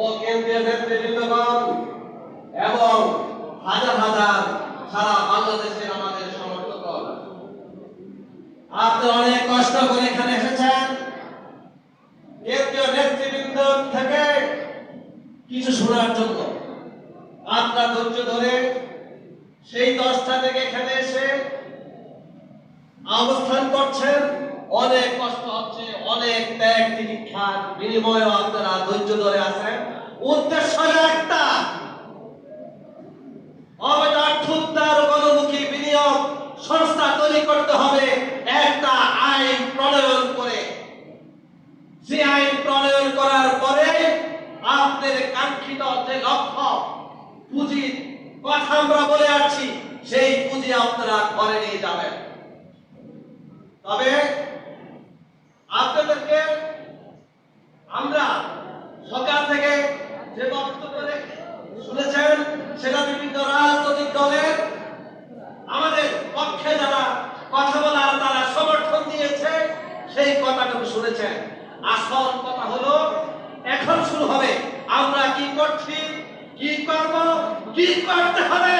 ও কেন্দ্রীয় নেতৃবৃন্দগণ এবং হাজার হাজার সারা বাংলাদেশের আমাদের সমর্থকগণ আপনি অনেক কষ্ট করে এখানে এসেছেন। কেন্দ্রীয় নেতৃবৃন্দ থেকে কিছু শোনার জন্য। আপনার ধৈর্য ধরে সেই দশটা থেকে এখানে এসে অবস্থান করছেন। অনেক কষ্ট হচ্ছে, অনেক ত্যাগ তিতিক্ষার বিনিময়ে আপনারা ধৈর্য ধরে আছেন। উদ্দেশ্য একটা। গণমুখী বিনিয়োগ সংস্থা তৈরি করতে হবে। একটা আইন প্রণয়ন করে। আইন প্রণয়ন করার পরে আপনাদের কাঙ্ক্ষিত যে লক্ষ্য পুঁজির কথা আমরা বলে আসছি, সেই পুঁজি আপনারা ঘরে নিয়ে যাবেন। তবে আমরা সরকার থেকে যে বক্তব্য শুনেছেন, সেটা বিভিন্ন রাজনৈতিক দলের আমাদের পক্ষে যারা কথা বলার, তারা সমর্থন দিয়েছে, সেই কথাটুকু শুনেছেন। আসল কথা হলো, এখন শুরু হবে। আমরা কি করছি? কি করব? কি করতে হবে?